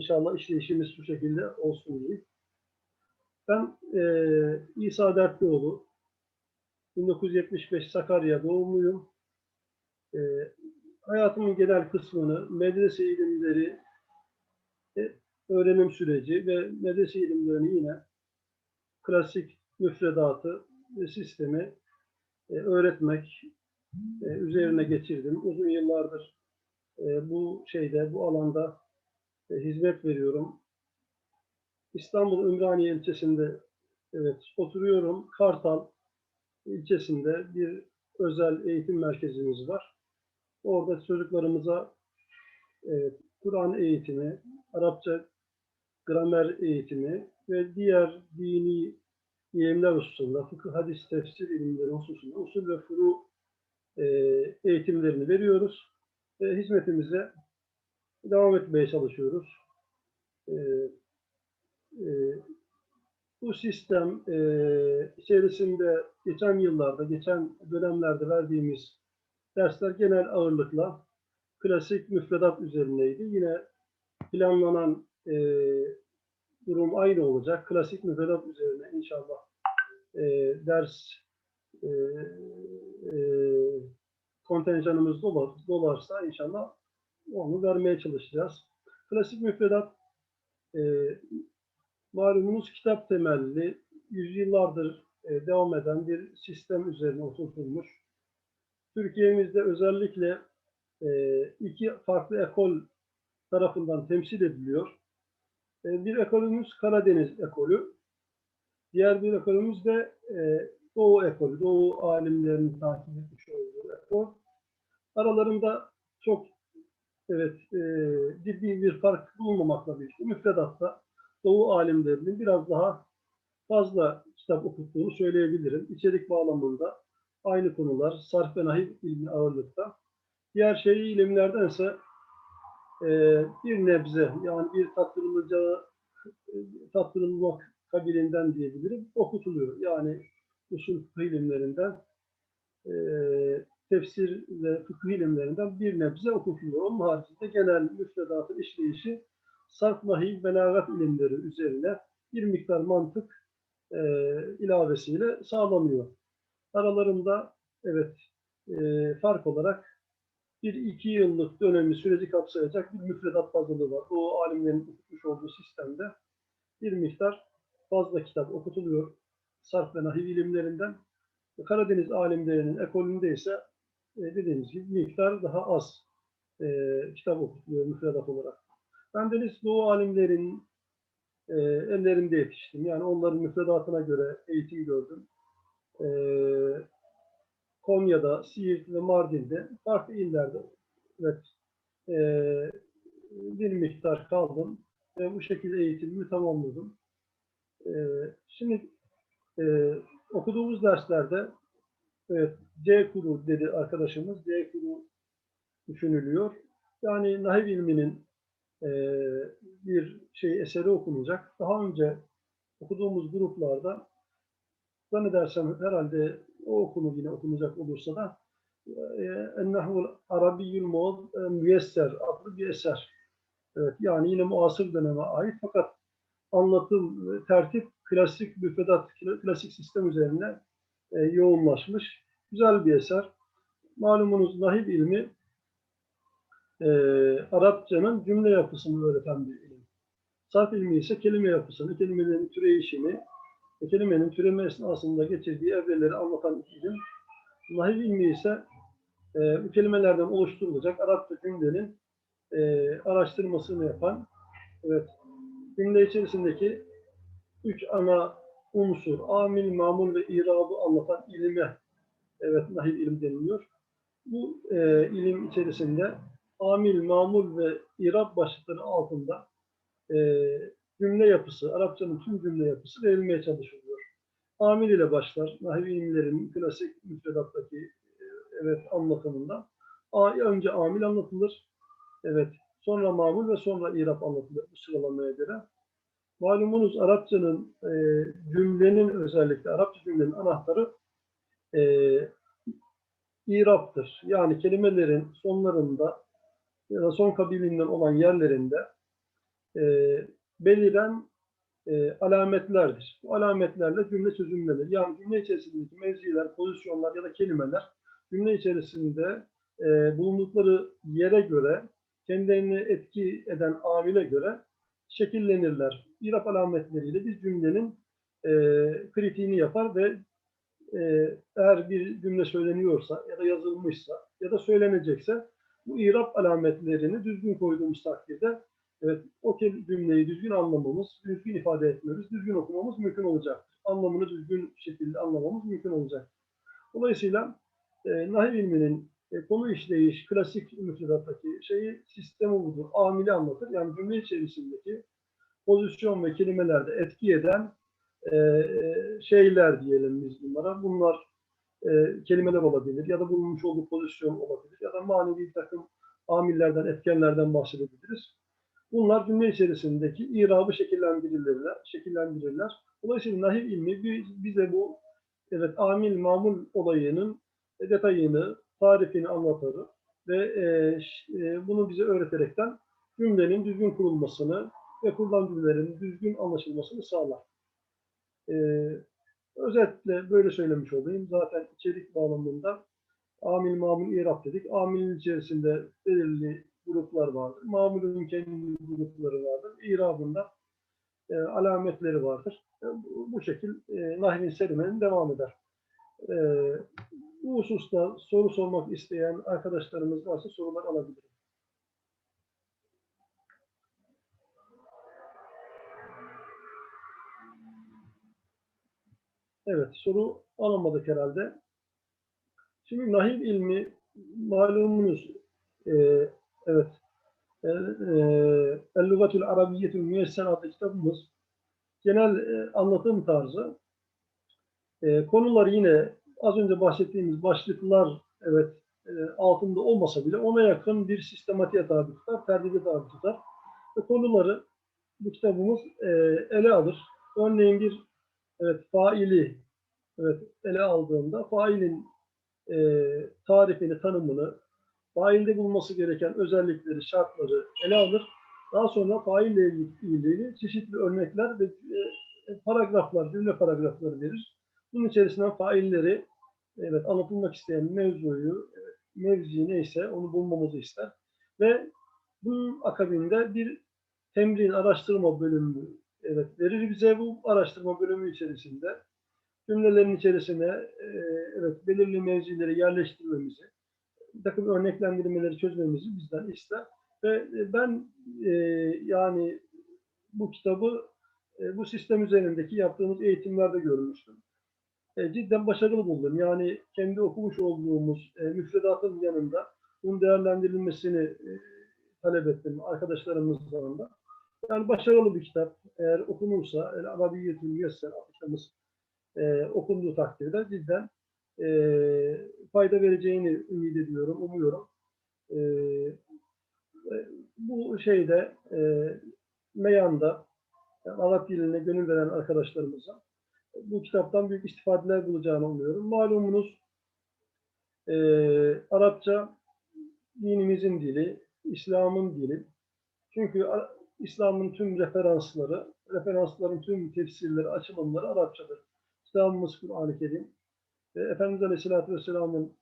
İnşallah işleyişimiz şu şekilde olsun diye. Ben eee İsa Dertlioğlu, 1975 Sakarya doğumluyum. Eee, hayatımın genel kısmını medrese ilimleri, e, öğrenim süreci ve medrese ilimlerini yine klasik müfredatı ve sistemi e, öğretmek e, üzerine geçirdim. Uzun yıllardır e, bu şeyde, bu alanda e, hizmet veriyorum. İstanbul Ümraniye ilçesinde evet oturuyorum. Kartal ilçesinde bir özel eğitim merkezimiz var. Orada çocuklarımıza e, Kur'an eğitimi, Arapça gramer eğitimi ve diğer dini ilimler hususunda, fıkıh, hadis, tefsir ilimleri hususunda usul ve furu e, eğitimlerini veriyoruz. E, hizmetimize devam etmeye çalışıyoruz. E, e, bu sistem e, içerisinde geçen yıllarda, geçen dönemlerde verdiğimiz dersler genel ağırlıkla klasik müfredat üzerineydi. Yine planlanan e, durum aynı olacak. Klasik müfredat üzerine inşallah e, ders e, e, kontenjanımız dolar, dolarsa inşallah onu vermeye çalışacağız. Klasik müfredat e, malumunuz kitap temelli, yüzyıllardır e, devam eden bir sistem üzerine oturtulmuş. Türkiye'mizde özellikle e, iki farklı ekol tarafından temsil ediliyor. E, bir ekolümüz Karadeniz ekolü, diğer bir ekolümüz de e, Doğu ekolü, Doğu alimlerinin takip etmiş olduğu ekol. Aralarında çok evet e, ciddi bir fark bulunmamakla birlikte müfredatta Doğu alimlerinin biraz daha fazla kitap okuttuğunu söyleyebilirim. İçerik bağlamında aynı konular, sarf ve nahiv ilmi ağırlıkta. Diğer şer'i ilimlerdense e, bir nebze yani bir tattırılacağı e, tattırılmak kabilinden diyebilirim okutuluyor. Yani usul ilimlerinden e, tefsir ve fıkıh ilimlerinden bir nebze okutuluyor. Onun haricinde genel müfredatın işleyişi sarf, nahiv, belagat ilimleri üzerine bir miktar mantık e, ilavesiyle sağlanıyor. Aralarında evet e, fark olarak bir iki yıllık dönemi süreci kapsayacak bir müfredat fazlalığı var. O alimlerin okutmuş olduğu sistemde bir miktar fazla kitap okutuluyor. Sarf ve nahiv ilimlerinden. Karadeniz alimlerinin ekolünde ise e, dediğimiz gibi miktar daha az e, kitap okutuluyor müfredat olarak. Ben Deniz Doğu alimlerin e, ellerinde yetiştim. Yani onların müfredatına göre eğitim gördüm. E, Konya'da, Siirt ve Mardin'de, farklı illerde evet, e, bir miktar kaldım. Ve bu şekilde eğitimimi tamamladım. E, şimdi e, okuduğumuz derslerde evet, C kuru dedi arkadaşımız. C kuru düşünülüyor. Yani nahiv ilminin e, bir şey eseri okunacak. Daha önce okuduğumuz gruplarda zannedersem herhalde o okunu yine okunacak olursa da Ennehul Arabiyyül Muad Müyesser adlı bir eser. Evet, yani yine muasır döneme ait fakat anlatım, tertip klasik müfredat, klasik sistem üzerine e, yoğunlaşmış. Güzel bir eser. Malumunuz nahiv ilmi e, Arapçanın cümle yapısını öğreten bir ilim. Sarf ilmi ise kelime yapısını, kelimelerin türeyişini, ve kelimenin türeme esnasında geçirdiği evreleri anlatan ilim. Nahiv ilmi ise e, bu kelimelerden oluşturulacak Arapça cümlenin e, araştırmasını yapan, evet, cümle içerisindeki üç ana unsur, amil, mamul ve irabı anlatan ilime, evet, nahiv ilim deniliyor. Bu e, ilim içerisinde amil, mamul ve irab başlıkları altında e, cümle yapısı, Arapçanın tüm cümle yapısı verilmeye çalışılıyor. Amil ile başlar. Nahiv ilimlerin klasik müfredattaki e, evet anlatımında. A, önce amil anlatılır. Evet. Sonra mamul ve sonra irab anlatılır bu sıralamaya göre. Malumunuz Arapçanın e, cümlenin özellikle Arapça cümlenin anahtarı e, iraptır. Yani kelimelerin sonlarında ya da son kabilinden olan yerlerinde e, beliren e, alametlerdir. Bu alametlerle cümle çözümlenir. Yani cümle içerisindeki mevziler, pozisyonlar ya da kelimeler cümle içerisinde e, bulundukları yere göre, kendilerini etki eden amile göre şekillenirler. İrap alametleriyle bir cümlenin e, kritiğini yapar ve e, eğer bir cümle söyleniyorsa ya da yazılmışsa ya da söylenecekse bu irap alametlerini düzgün koyduğumuz takdirde evet, o cümleyi düzgün anlamamız, düzgün ifade etmemiz, düzgün okumamız mümkün olacaktır. Anlamını düzgün şekilde anlamamız mümkün olacaktır. Dolayısıyla e, nahiv ilminin e, konu işleyiş, klasik müfredattaki şeyi sistemi budur. Amili anlatır. Yani cümle içerisindeki pozisyon ve kelimelerde etki eden e, şeyler diyelim biz bunlara. Bunlar e, kelimeler olabilir ya da bulunmuş olduğu pozisyon olabilir ya da manevi bir takım amillerden, etkenlerden bahsedebiliriz. Bunlar cümle içerisindeki irabı şekillendirirler. şekillendirirler. Dolayısıyla nahiv ilmi bi- bize bu evet amil mamul olayının detayını, tarifini anlatır ve e, e, bunu bize öğreterekten cümlenin düzgün kurulmasını ve kurulan cümlelerin düzgün anlaşılmasını sağlar. E, özetle böyle söylemiş olayım. Zaten içerik bağlamında amil, mamul, irap dedik. Amilin içerisinde belirli gruplar vardır. Mamulün kendi grupları vardır. İrabında e, alametleri vardır. E, bu, bu şekil e, nahvin serimenin devam eder. E, bu hususta soru sormak isteyen arkadaşlarımız varsa sorular alabilirim. Evet, soru alamadık herhalde. Şimdi nahiv ilmi malumunuz e, evet e, e, El-Lugatul Arabiyyetul Müyesser adlı kitabımız genel e, anlatım tarzı e, konuları yine az önce bahsettiğimiz başlıklar evet e, altında olmasa bile ona yakın bir sistematiğe tabi tutar, terdibe tabi tutar. Ve konuları bu kitabımız e, ele alır. Örneğin bir evet faili evet ele aldığında failin e, tarifini, tanımını, failde bulunması gereken özellikleri, şartları ele alır. Daha sonra faille ilgili çeşitli örnekler ve e, paragraflar, cümle paragrafları verir. Bunun içerisinden failleri, evet anlatılmak isteyen mevzuyu, mevzi neyse onu bulmamızı ister. Ve bunun akabinde bir temrin, araştırma bölümü evet, verir bize bu araştırma bölümü içerisinde cümlelerin içerisine e, evet belirli mevzileri yerleştirmemizi, takım örneklendirmeleri çözmemizi bizden ister. Ve e, ben e, yani bu kitabı e, bu sistem üzerindeki yaptığımız eğitimlerde görmüştüm. E, cidden başarılı buldum. Yani kendi okumuş olduğumuz e, müfredatın yanında bunun değerlendirilmesini e, talep ettim arkadaşlarımızla da. Yani başarılı bir kitap. Eğer okunursa, El Arabiyyetül Müyesser adlı e, okunduğu takdirde cidden e, fayda vereceğini ümit ediyorum, umuyorum. E, e, bu şeyde e, meyanda yani Arap diline gönül veren arkadaşlarımıza bu kitaptan büyük istifadeler bulacağını umuyorum. Malumunuz e, Arapça dinimizin dili, İslam'ın dili. Çünkü İslam'ın tüm referansları, referansların tüm tefsirleri, açılımları Arapçadır. İslam'ımız Kur'an-ı Kerim. E, Efendimiz Aleyhisselatü Vesselam'ın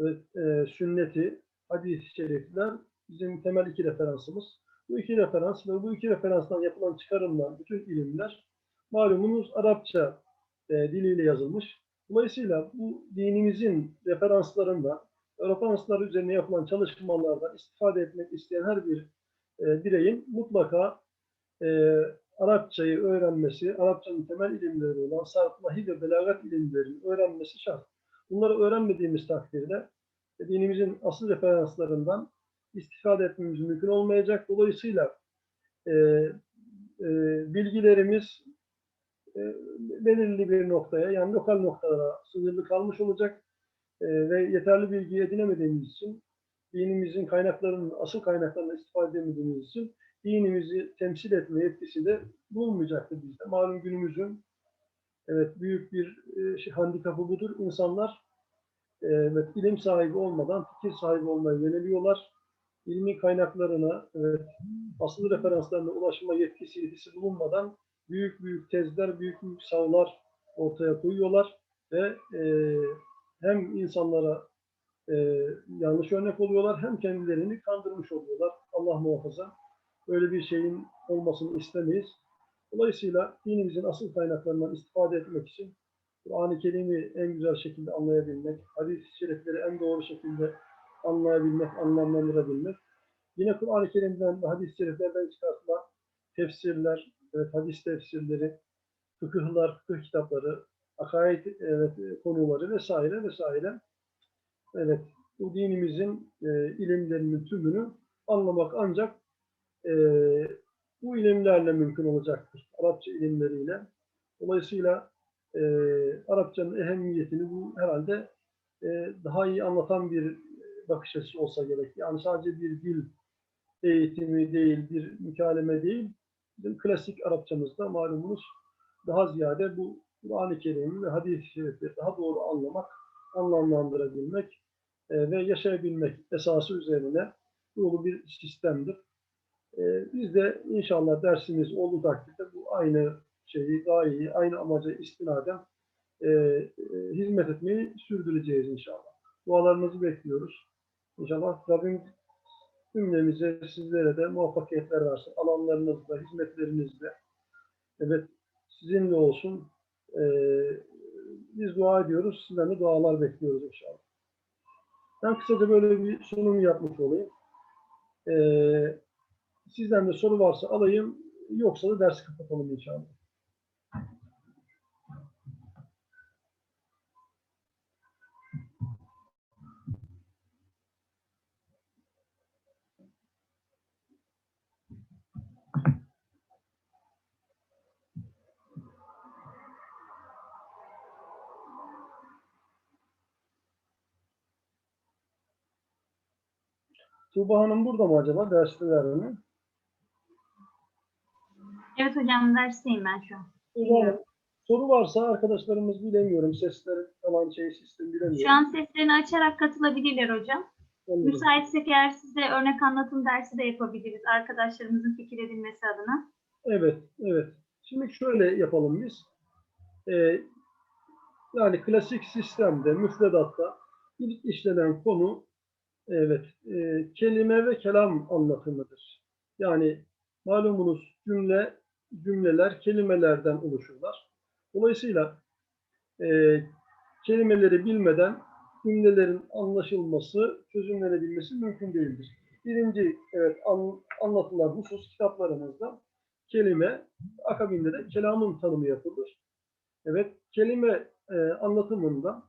e, e, sünneti, hadis-i şerifler bizim temel iki referansımız. Bu iki referans ve bu iki referanstan yapılan çıkarımlar, bütün ilimler malumunuz Arapça e, diliyle yazılmış. Dolayısıyla bu dinimizin referanslarında, referanslar üzerine yapılan çalışmalardan istifade etmek isteyen her bir e, bireyin mutlaka e, Arapçayı öğrenmesi, Arapçanın temel ilimleri olan sarf, ve belagat ilimlerini öğrenmesi şart. Bunları öğrenmediğimiz takdirde e, dinimizin asıl referanslarından istifade etmemiz mümkün olmayacak. Dolayısıyla e, e, bilgilerimiz e, belirli bir noktaya yani lokal noktalara sınırlı kalmış olacak E, ve yeterli bilgi edinemediğimiz için dinimizin kaynaklarının asıl kaynaklarından istifade edemediğimiz için dinimizi temsil etme yetkisi de bulunmayacaktır bizde. Malum günümüzün evet büyük bir e, şey, handikapı budur. İnsanlar e, evet, ilim sahibi olmadan fikir sahibi olmaya yöneliyorlar. ilmi kaynaklarına, evet, asıl referanslarına ulaşma yetkisi, yetisi bulunmadan büyük büyük tezler, büyük büyük savlar ortaya koyuyorlar ve e, hem insanlara e, yanlış örnek oluyorlar hem kendilerini kandırmış oluyorlar. Allah muhafaza. Öyle bir şeyin olmasını istemeyiz. Dolayısıyla dinimizin asıl kaynaklarından istifade etmek için Kur'an-ı Kerim'i en güzel şekilde anlayabilmek, hadis-i şerifleri en doğru şekilde anlayabilmek, anlamlandırabilmek, yine Kur'an-ı Kerim'den ve hadis-i şeriflerden çıkartılan tefsirler, evet, hadis tefsirleri, fıkıhlar, fıkıh kitapları, akaid evet, konuları vesaire vesaire. Evet, bu dinimizin e, ilimlerinin tümünü anlamak ancak e, bu ilimlerle mümkün olacaktır. Arapça ilimleriyle. Dolayısıyla e, Arapçanın ehemmiyetini bu herhalde e, daha iyi anlatan bir bakış açısı olsa gerek. Yani sadece bir dil eğitimi değil, bir mükaleme değil. Bizim klasik Arapçamızda malumunuz daha ziyade bu Kur'an-ı Kerim ve hadis-i daha doğru anlamak, anlamlandırabilmek e, ve yaşayabilmek esası üzerine kurulu bir sistemdir. E, biz de inşallah dersimiz olduğu takdirde bu aynı şeyi, gayeyi, aynı amaca istinaden e, e, hizmet etmeyi sürdüreceğiz inşallah. Dualarınızı bekliyoruz. İnşallah Rabbim cümlemize, sizlere de muvaffakiyetler versin. Alanlarınızda, hizmetlerinizde. Evet, sizinle olsun. Ee, biz dua ediyoruz. Sizden de dualar bekliyoruz inşallah. Ben kısaca böyle bir sunum yapmış olayım. Ee, sizden de soru varsa alayım. Yoksa da dersi kapatalım inşallah. Tuğba Hanım burada mı acaba? Dersteler mi? Evet hocam dersteyim ben şu an. Hocam, soru varsa arkadaşlarımız bilemiyorum. Sesler falan şey sistem bilemiyorum. Şu an seslerini açarak katılabilirler hocam. Anladım. Müsaitsek eğer siz de örnek anlatım dersi de yapabiliriz arkadaşlarımızın fikir edinmesi adına. Evet, evet. Şimdi şöyle yapalım biz. Ee, yani klasik sistemde, müfredatta ilk işlenen konu evet, e, kelime ve kelam anlatımıdır. Yani malumunuz cümle, cümleler kelimelerden oluşurlar. Dolayısıyla e, kelimeleri bilmeden cümlelerin anlaşılması, çözümlenebilmesi mümkün değildir. Birinci evet, an, anlatılan husus kitaplarımızda kelime, akabinde de kelamın tanımı yapılır. Evet, kelime e, anlatımında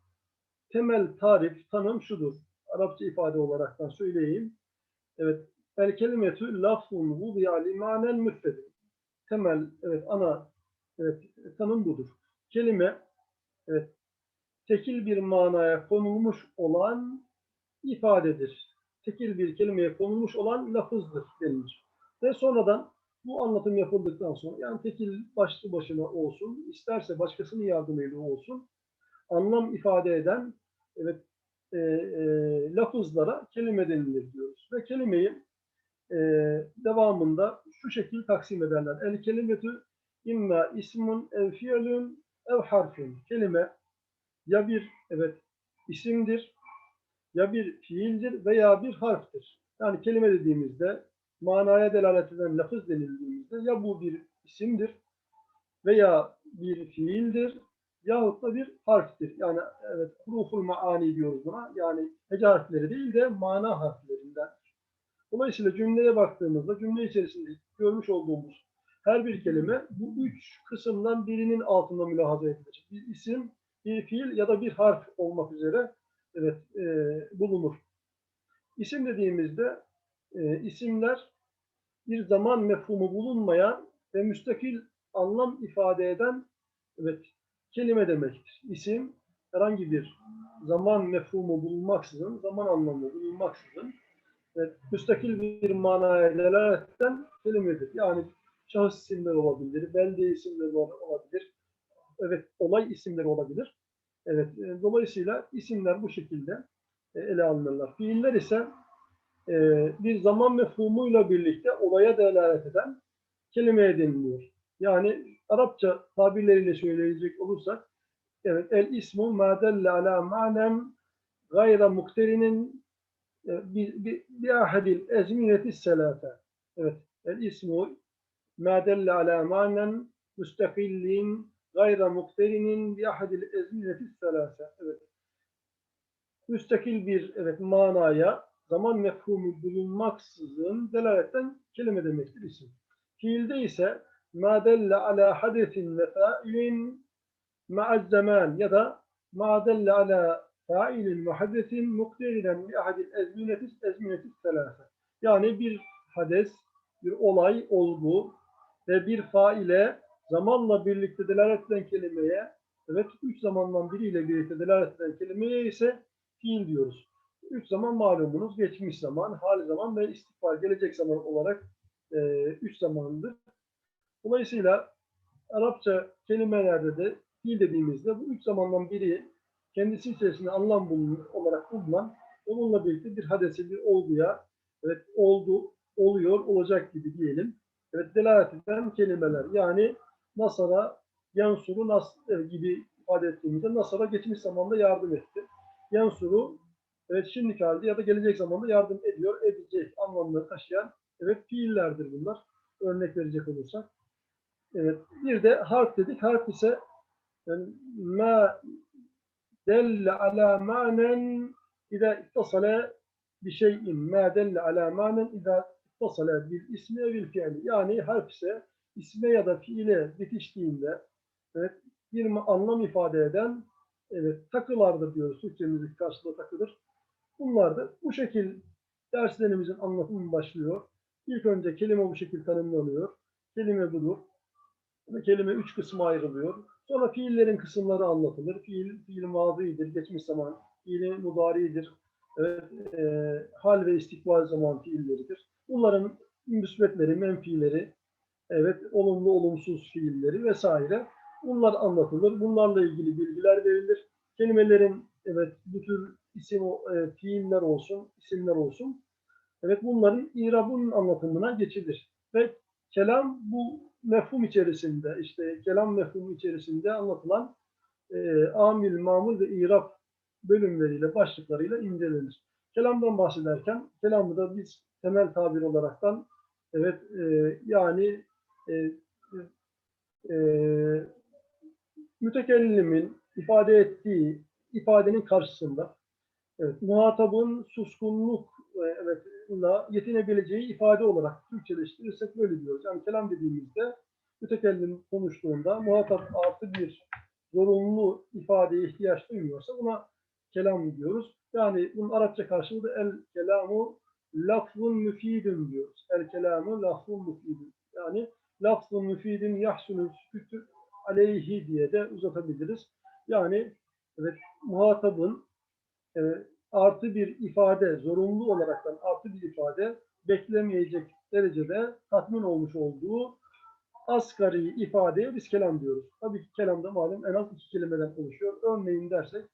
temel tarif, tanım şudur. Arapça ifade olaraktan söyleyeyim. Evet, el kelimetü lafzun vudiya limanen müfredin. Temel, evet, ana evet, tanım budur. Kelime, evet, tekil bir manaya konulmuş olan ifadedir. Tekil bir kelimeye konulmuş olan lafızdır denilir. Ve sonradan bu anlatım yapıldıktan sonra yani tekil başlı başına olsun, isterse başkasının yardımıyla olsun, anlam ifade eden evet e, e, lafızlara kelime denilir diyoruz. Ve kelimeyi e, devamında şu şekilde taksim ederler. El kelimetü imma ismun ev fiilün ev harfün. Kelime ya bir evet isimdir, ya bir fiildir veya bir harftir. Yani kelime dediğimizde manaya delalet eden lafız denildiğimizde ya bu bir isimdir veya bir fiildir yahut da bir harftir. Yani evet huruful maani diyoruz buna. Yani hece harfleri değil de mana harflerinden. Dolayısıyla cümleye baktığımızda cümle içerisinde görmüş olduğumuz her bir kelime bu üç kısımdan birinin altında mülahaza edilir. Bir isim, bir fiil ya da bir harf olmak üzere evet e, bulunur. İsim dediğimizde e, isimler bir zaman mefhumu bulunmayan ve müstakil anlam ifade eden evet kelime demektir. İsim herhangi bir zaman mefhumu bulunmaksızın, zaman anlamı bulunmaksızın evet, müstakil bir manaya delaletten kelimedir. Yani şahıs isimleri olabilir, belde isimleri olabilir, evet olay isimleri olabilir. Evet, e, dolayısıyla isimler bu şekilde e, ele alınırlar. Fiiller ise e, bir zaman mefhumuyla birlikte olaya delalet eden kelime deniliyor. Yani Arapça tabirleriyle söyleyecek olursak evet el ismu ma ala manen gayra mukterinin e, bi, bi, ahadil ezmineti selate. Evet el ismu ma ala manen müstakillin gayra mukterinin bi ahadil ezmineti selate. Evet. Müstakil bir evet manaya zaman mefhumu bulunmaksızın delaletten kelime demektir isim. Fiilde ise ma delle ala hadesin ve failin ma'az zaman ya da ma delle ala failin ve hadesin mukterilen li ahadil ezminetis ezminetis selase. Yani bir hades, bir olay, olgu ve bir faile zamanla birlikte delalet eden kelimeye evet üç zamandan biriyle birlikte delalet eden kelimeye ise fiil diyoruz. Üç zaman malumunuz geçmiş zaman, hal zaman ve istikbal gelecek zaman olarak e, üç zamandır. Dolayısıyla Arapça kelimelerde de fiil dediğimizde bu üç zamandan biri kendisi içerisinde anlam bulun, olarak bulunan onunla birlikte bir hadese, bir olguya evet oldu, oluyor, olacak gibi diyelim. Evet delalet eden kelimeler. Yani Nasara, Yansuru, Nas gibi ifade ettiğimizde Nasara geçmiş zamanda yardım etti. Yansuru evet şimdiki halde ya da gelecek zamanda yardım ediyor, edecek anlamları taşıyan evet fiillerdir bunlar. Örnek verecek olursak. Evet. Bir de harf dedik. Harf ise yani, ma delle ala manen ida ittasale bir şeyin ma delle ala manen ida ittasale bil ismi bil fiili. Yani harf ise isme ya da fiile bitiştiğinde evet, bir anlam ifade eden evet, takılardır diyoruz. Türkçemizdeki karşılığı takıdır. Bunlar da bu şekil derslerimizin anlatımı başlıyor. İlk önce kelime bu şekilde tanımlanıyor. Kelime budur. Kelime üç kısma ayrılıyor. Sonra fiillerin kısımları anlatılır. Fiil, fiil mazidir, geçmiş zaman. Fiili mudaridir. Evet, e, hal ve istikbal zaman fiilleridir. Bunların müsbetleri, menfileri, evet, olumlu, olumsuz fiilleri vesaire. Bunlar anlatılır. Bunlarla ilgili bilgiler verilir. Kelimelerin evet bu tür isim, e, fiiller olsun, isimler olsun. Evet bunların irabın anlatımına geçilir. Ve kelam bu mefhum içerisinde, işte kelam mefhumu içerisinde anlatılan e, amil, mamul ve irab bölümleriyle, başlıklarıyla incelenir. Kelamdan bahsederken, kelamı da biz temel tabir olaraktan, evet e, yani e, e, mütekellimin ifade ettiği ifadenin karşısında evet, muhatabın suskunluk e, evet, yetinebileceği ifade olarak Türkçeleştirirsek böyle diyoruz. Yani kelam dediğimizde mütekellim konuştuğunda muhatap artı bir zorunlu ifadeye ihtiyaç duymuyorsa buna kelam diyoruz. Yani bunun Arapça karşılığı da el kelamu lafzun müfidin diyoruz. El kelamu lafzun müfidin. Yani lafzun müfidin yahsulü sükütü aleyhi diye de uzatabiliriz. Yani evet muhatabın artı bir ifade, zorunlu olaraktan artı bir ifade beklemeyecek derecede tatmin olmuş olduğu asgari ifadeye biz kelam diyoruz. Tabii ki kelamda malum en az iki kelimeden oluşuyor. Örneğin dersek,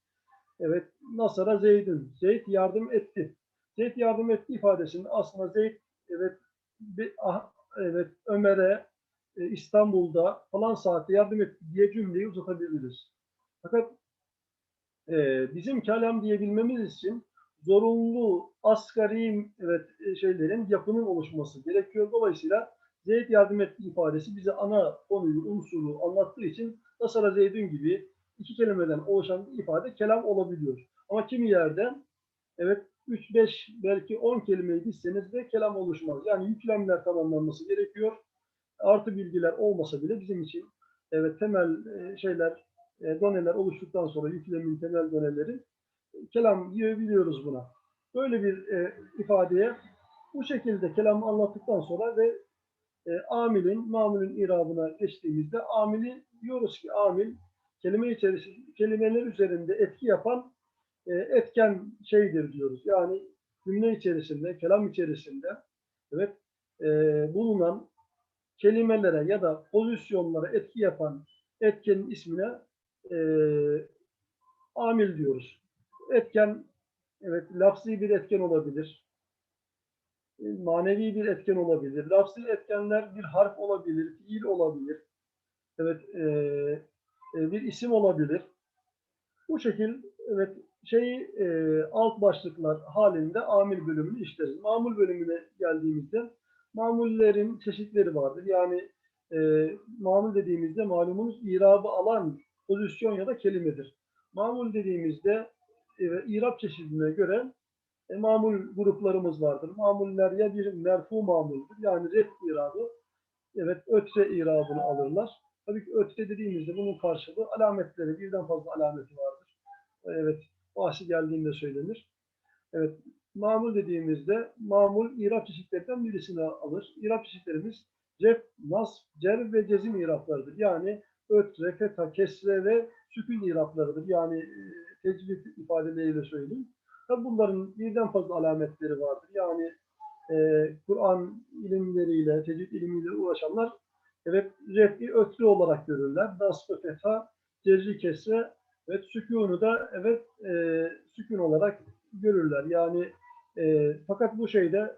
evet Nasara Zeyd'in, Zeyd yardım etti. Zeyd yardım etti ifadesinde aslında Zeyd evet bir, ah, evet Ömer'e e, İstanbul'da falan saatte yardım etti diye cümleyi uzatabiliriz. Fakat e, bizim kelam diyebilmemiz için zorunlu asgari evet, e, şeylerin yapının oluşması gerekiyor. Dolayısıyla Zeyd yardım etti ifadesi bize ana konuyu, unsuru anlattığı için Nasara Zeydün gibi iki kelimeden oluşan bir ifade kelam olabiliyor. Ama kimi yerde evet 3-5 belki 10 kelimeyi dizseniz de kelam oluşmaz. Yani yüklemler tamamlanması gerekiyor. Artı bilgiler olmasa bile bizim için evet temel e, şeyler, e, doneler oluştuktan sonra yüklemin temel doneleri kelam diyebiliyoruz buna. Böyle bir e, ifadeye bu şekilde kelamı anlattıktan sonra ve e, amilin, mamulün irabına geçtiğimizde amili diyoruz ki amil kelime içerisinde kelimeler üzerinde etki yapan e, etken şeydir diyoruz. Yani cümle içerisinde, kelam içerisinde evet e, bulunan kelimelere ya da pozisyonlara etki yapan etkenin ismine e, amil diyoruz. Etken, evet lafzi bir etken olabilir. e, manevi bir etken olabilir. Lafzı etkenler bir harf olabilir, fiil olabilir. Evet, e, e, bir isim olabilir. Bu şekil evet şey e, alt başlıklar halinde amil bölümünü işleriz. Mamul bölümüne geldiğimizde mamullerin çeşitleri vardır. Yani e, mamul dediğimizde malumunuz irabı alan pozisyon ya da kelimedir. Mamul dediğimizde e, irab çeşidine göre e, mamul gruplarımız vardır. Mamuller ya bir merfu mamuldür yani red irabı, evet ötre irabını alırlar. Tabii ki ötre dediğimizde bunun karşılığı alametleri, birden fazla alameti vardır. Evet, bahsi geldiğinde söylenir. Evet, mamul dediğimizde mamul irab çeşitlerinden birisini alır. İrab çeşitlerimiz cef, nas, cer ve cezim iraplarıdır. Yani ötre, fetha, kesre ve sükun iraplarıdır. Yani e, tecvid ifadeleriyle söyleyeyim. Tabi bunların birden fazla alametleri vardır. Yani e, Kur'an ilimleriyle, tecvid ilmiyle uğraşanlar evet ref'i ötre olarak görürler. Nas ve fetha, cezri kesre ve sükûnu da evet e, sükun olarak görürler. Yani e, fakat bu şeyde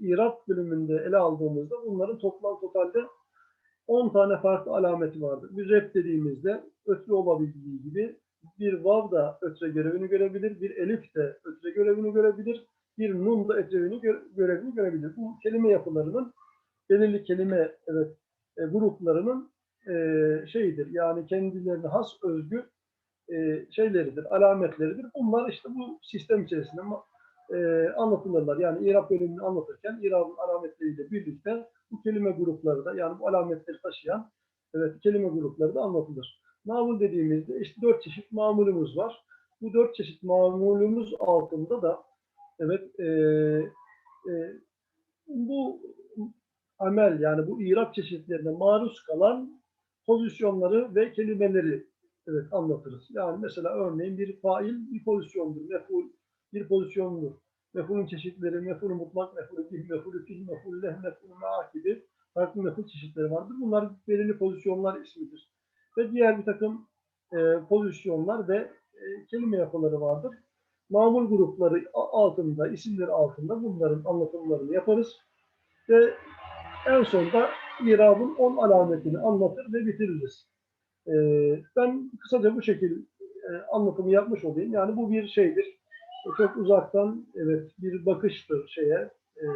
İrab bölümünde ele aldığımızda bunların toplam totalde 10 tane farklı alameti vardır. Rep dediğimizde ötre olabildiği gibi bir vav da ötre görevini görebilir, bir elif de ötre görevini görebilir, bir nun da ötrevini gö- görevini görebilir. Bu kelime yapılarının belirli kelime evet e, gruplarının e, şeyidir. Yani kendilerine has özgü e, şeyleridir, alametleridir. Bunlar işte bu sistem içerisinde e, anlatılırlar. Yani İrab bölümünü anlatırken İrab'ın alametleriyle birlikte bu kelime grupları da yani bu alametleri taşıyan evet kelime grupları da anlatılır. Mamul dediğimizde işte dört çeşit mamulümüz var. Bu dört çeşit mamulümüz altında da evet e, e, bu amel yani bu İrab çeşitlerine maruz kalan pozisyonları ve kelimeleri evet anlatırız. Yani mesela örneğin bir fail bir pozisyondur. Meful bir pozisyondur. Mefulün çeşitleri, mefulü mutlak, mefulü bih, mefulü fil, mefulü leh, mefulü ma gibi farklı meful çeşitleri vardır. Bunlar belirli pozisyonlar ismidir. Ve diğer bir takım e, pozisyonlar ve e, kelime yapıları vardır. Mamul grupları altında, isimleri altında bunların anlatımlarını yaparız. Ve en sonunda İrab'ın 10 alametini anlatır ve bitiririz. E, ben kısaca bu şekilde e, anlatımı yapmış olayım. Yani bu bir şeydir. E, Çok uzaktan evet bir bakıştır şeye e,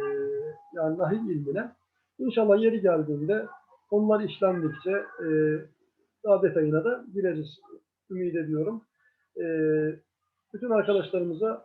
yani nahiv ilmine. İnşallah yeri geldiğinde onlar işlendikçe e, daha detayına da gireriz ümit ediyorum. E, bütün arkadaşlarımıza